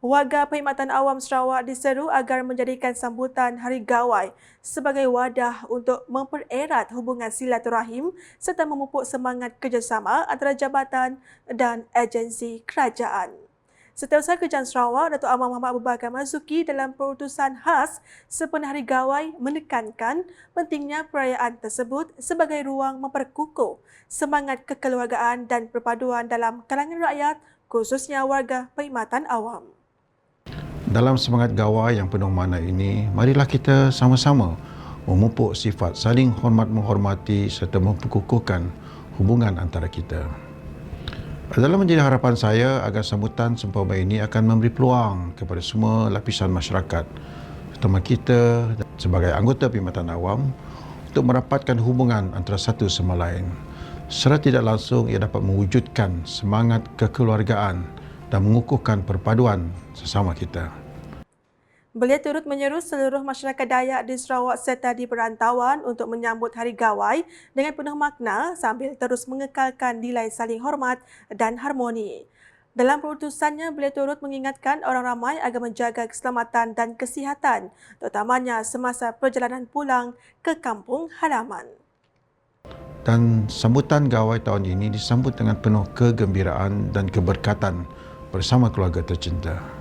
Warga Perkhidmatan Awam Sarawak diseru agar menjadikan sambutan Hari Gawai sebagai wadah untuk mempererat hubungan silaturahim serta memupuk semangat kerjasama antara jabatan dan agensi kerajaan. Setiausaha Kerajaan Sarawak, Datuk Amar Muhammad Abu Bakar Mazuki dalam perutusan khas sempena Hari Gawai menekankan pentingnya perayaan tersebut sebagai ruang memperkukuh semangat kekeluargaan dan perpaduan dalam kalangan rakyat khususnya warga perkhidmatan awam. Dalam semangat gawai yang penuh makna ini, marilah kita sama-sama memupuk sifat saling hormat menghormati serta memperkukuhkan hubungan antara kita. Adalah menjadi harapan saya agar sambutan sempurna ini akan memberi peluang kepada semua lapisan masyarakat, terutama kita sebagai anggota perkhidmatan awam untuk merapatkan hubungan antara satu sama lain. Secara tidak langsung ia dapat mewujudkan semangat kekeluargaan dan mengukuhkan perpaduan sesama kita. Beliau turut menyeru seluruh masyarakat Dayak di Sarawak serta di perantauan untuk menyambut Hari Gawai dengan penuh makna sambil terus mengekalkan nilai saling hormat dan harmoni. Dalam perutusannya, beliau turut mengingatkan orang ramai agar menjaga keselamatan dan kesihatan, terutamanya semasa perjalanan pulang ke kampung halaman. Dan sambutan gawai tahun ini disambut dengan penuh kegembiraan dan keberkatan bersama keluarga tercinta.